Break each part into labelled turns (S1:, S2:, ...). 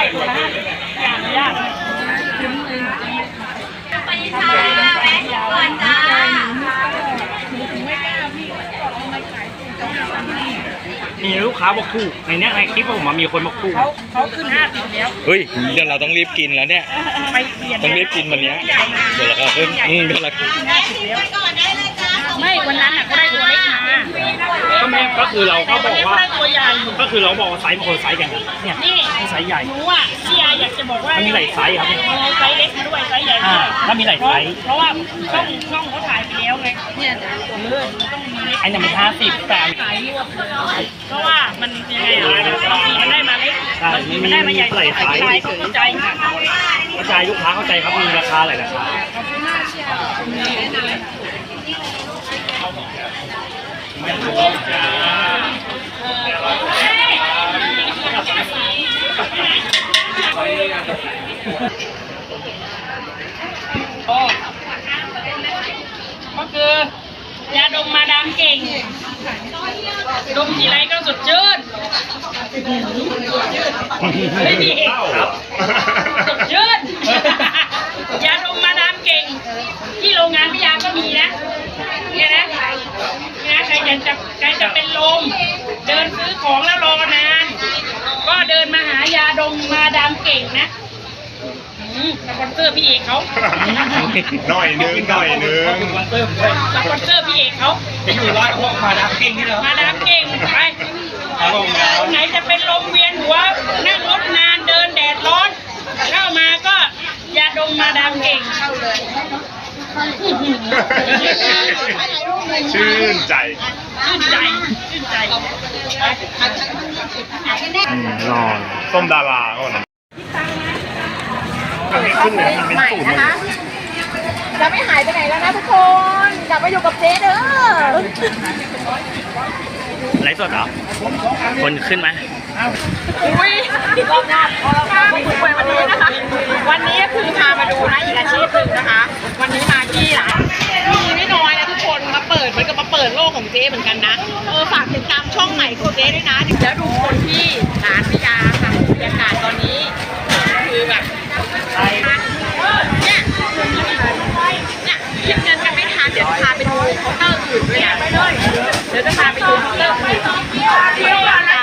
S1: ได้ตัวละห้าสิบอย่างไม่ยาก
S2: ไปค่ะแวะก่อนจ้า
S3: มีลูกค้าบอกถูกในเนี้ยในคลิปผมอะมีคนบอกถูก
S1: เขาเขาขึ้นห้าสิบแล้ว
S4: เฮ้ยเดี๋ยวเราต้องรีบกินแล้วเนี่ย
S1: ไปเปลี่ยน
S4: ต้องรีบกินวันเนี้ยเดี๋ยวเราก็ขึ้นอืมเดี๋ยวเรา
S1: ห้าสิบแล้ว
S2: ก่อนได้เลยจ้า
S1: ไม่ วันนั้นอะเขาได้ตัวเล็กมา
S3: ก็ไม่ก็คือเราก็
S1: แต่
S3: บ
S1: วั
S3: อนกว่า
S1: นี้เขาได้ตัวใหญ่
S3: ก็คือเราบอกว่าไซส์บางคนไซส์กันเนี่ย
S1: นี่
S3: นี่ไซส์ใหญ่
S1: หนูอะพี่ยาอยากจะบอกว่า
S3: มันมีหลายไซส์ครับ
S1: เออไซส์เล็กมาด้วยไซส์ใหญ่มา
S3: อ่า
S1: ด้วย
S3: ถ้ามีหลายไซส์
S1: เพราะว่าช่องช่องเขาถ่ายไปแล้วไงเนี่ยเออต้องมีเล็ก
S3: อันนี้มันห้าสิบแต่
S1: ขายรวบเลยเพราะว่ามันยังไงอะบางทีมันได้มาเล็กบางทีมันได้มาใหญ่ขายขายก็เข้าใจค่ะ
S3: เข้าใจลูกค้าเข้าใจครับมีราคาหลายราคา
S1: โอ้ก็ คือยาดมมาดามเก่ง ดมทีไรก็สดชื่นไม่มีเอกสดชื่น ยาดมมาดามเก่ง ที่โรงงานพิยาก็มีนะเนี่ยนะเนี่ยนะใครจะจะใครจะเป็นลม เดินซื้อของแล้วรอนาน ก็เดินมาหายาดมมาดามเก่งนะอืมสปอนเซอร์พี่เอกเขา
S4: หน่อยนึงหน่อยนึง
S3: วันเติมด้วย
S1: สปอนเซอร์พี่เอกเขา
S3: จะอยู่ร้านพวกมาดามเก่งนี่เหรอ
S1: มาดามเก่งไป
S3: ครับผม
S1: คนไหนจะเป็นลมเวียนหัวนั่งรถนานเดินแดดร้อน เข้ามาก็ยาดมมาดามเก่งเข้าเลย
S4: ชื่นใจ
S1: ชื่นใจชื่นใจ
S4: อืม รอส้มดาราก่อนขึ้นเลยเป็น
S5: ใหม่
S4: สูตร
S5: นะคะจะไม่หายไปไหนแล้วนะทุกคนกลับมาอยู่กับเจ๊เด้อ
S3: ไลฟ์สดเหรอ คนขึ้นไหม
S5: อุ้ยรอบหน้าถ้ามาคุยวันนี้นะคะ วันนี้คือพามาดูนะอีกอาชีพหนึ่งนะคะ วันนี้มาที่ร้านมีไปิดเหมือนกับมาเปิดโลกของเจ๊เหมือนกันนะ เออฝากติดตามช่องใหม่ของเจ๊ด้วยนะ แล้วดูคนที่ร้านพิยาค่ะบรรยากาศตอนนี้ คือแบบเนี่ยเนี่ยคิดเงินกันไม่ทันเดี๋ยวจะพาไปดูเคาน์เตอร์อื่นด้วยนะเดี๋ยวจะพาไปดูเคาน์เตอร์อื่นที่ร้านนะ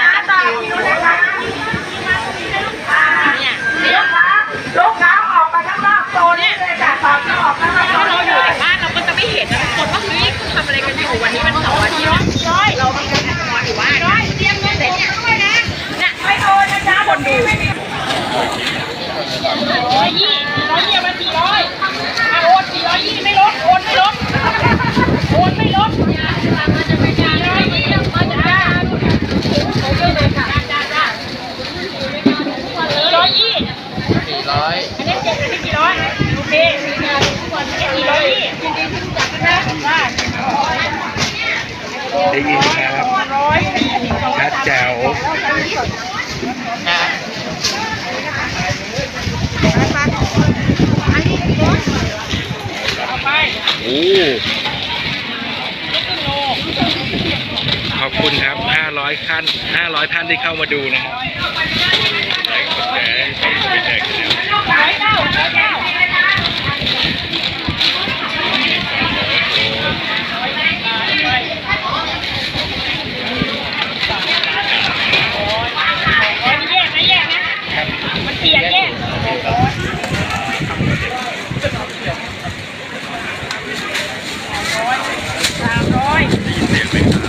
S5: เนี่ยเนี่ยลูกค้าออกไปข้างนอกโซนเนี่ยถ้าเราอยู่ในบ้านเราก็จะไม่เห็นนะทุกคนว่าเฮ้ยทำอะไรกันอยู่วันนี้มันเสาร์อาทิตย์เรามีการนอนอยู่บ้านเตรียมเงินเลยเนี่ยเนี่ยไม่โอนนะจ๊ะคนดู
S1: ร้อยยี่ร้อยยี่มาสี่ร้อยมาโอนสี่ร้อยยี่ไม่ลดโอนไม่ลดโอนไม่ลดมาจะไปงานร้อยยี่มาจะได้ร้อยยี่สี่ร้อยอันนี้เจ็ดอันนี้กี่ร้อยโอเคสี่ร้อยยี่ได้
S4: ได้ยินครับ
S1: ร้อยสี่สิบสอง
S4: ชัดแจ๋ว
S1: เอาไป
S4: โอ้ขอบคุณครับ 500ท่าน500ท่านที่เข้ามาดูนะครับ ร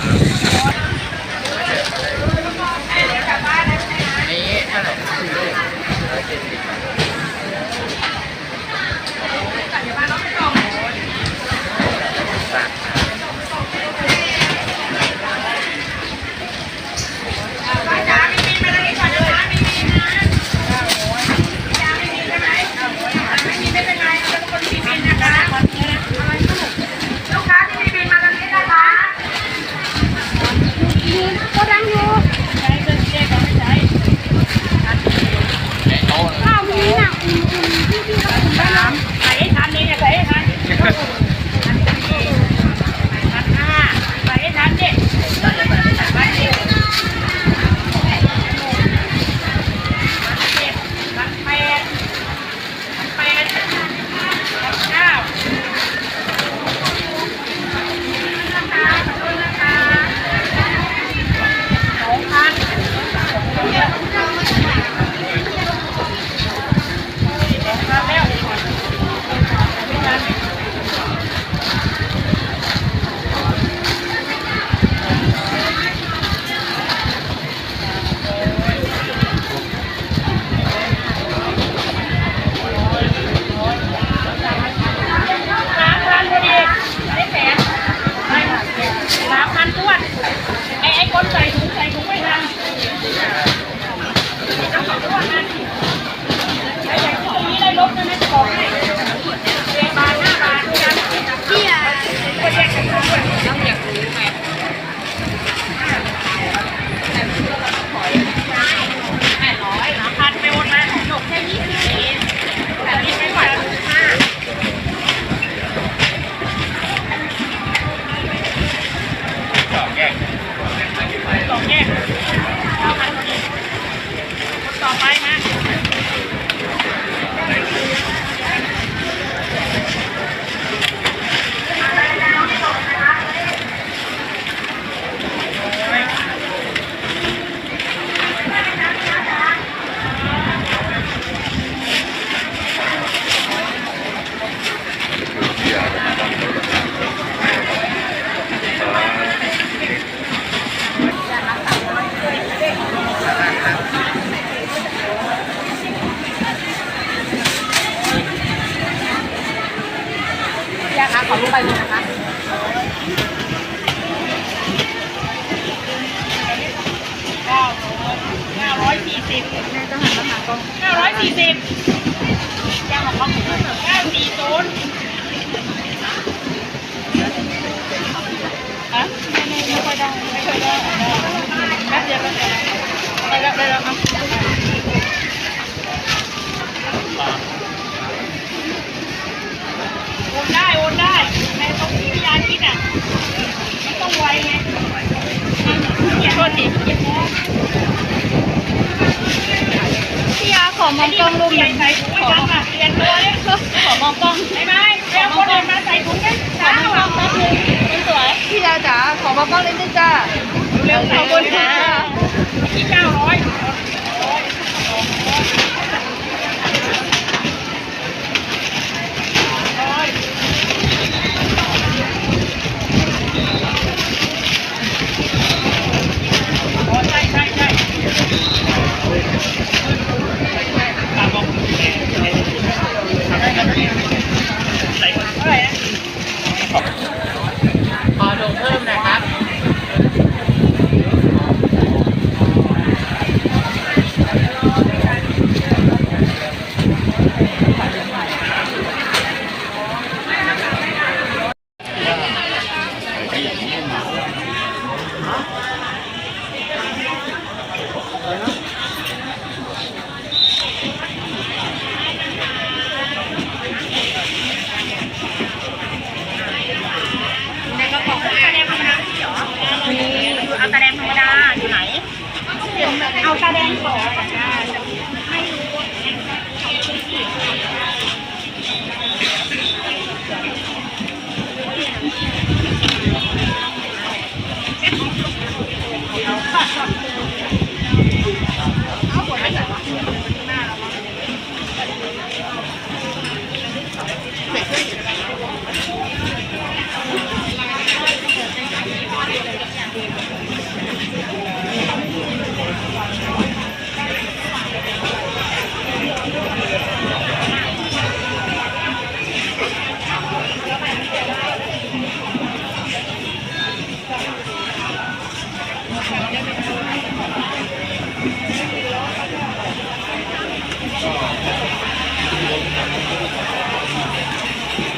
S1: alternate format. ยาคะ ขอรูปใบหนึงนะคะเก้าร้อย
S5: สี่สิบแม่ก็หันมา
S1: หากล้องเก้าร้อยสี่สิบยาของเขาเก้าสี่ศูนย์ฮะไม่ค่อยได้ไม่ค่อยได้แป๊บเดียวแป๊บเดียวได้แล้วได้แล้วครับโอนได้โอนได้ในตรงที่พี่ยาคิดอะมันต้องไวไงอย่าโทษทีอย่าโทษ
S2: พี่ยาขอมองกล้องรูปหนึ่ง
S1: ใส่ถุงไม่ทำอะเปลี่ยนตัวเลย
S2: ขอมองกล้อง
S1: ไม่ไหมเรียกคนอื่นมาใส่ถุงได้
S2: ขอ
S1: ช้าม
S2: องกล้
S1: อ
S2: งแป๊บนึงคนสวยพี่ยาจ๋าขอมองกล้องนิดนึงจ้า
S1: เร็ว
S2: ขอบคุณค่ะ
S1: ที่เก้าร้อย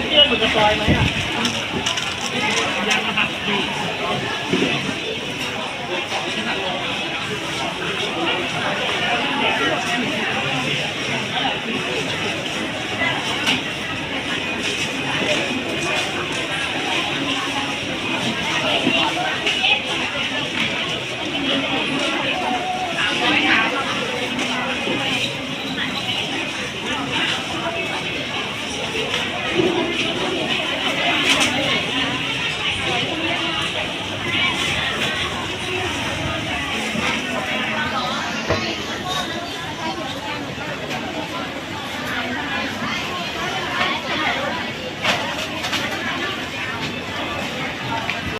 S1: เพื่อนมันจะซอยไหมอะ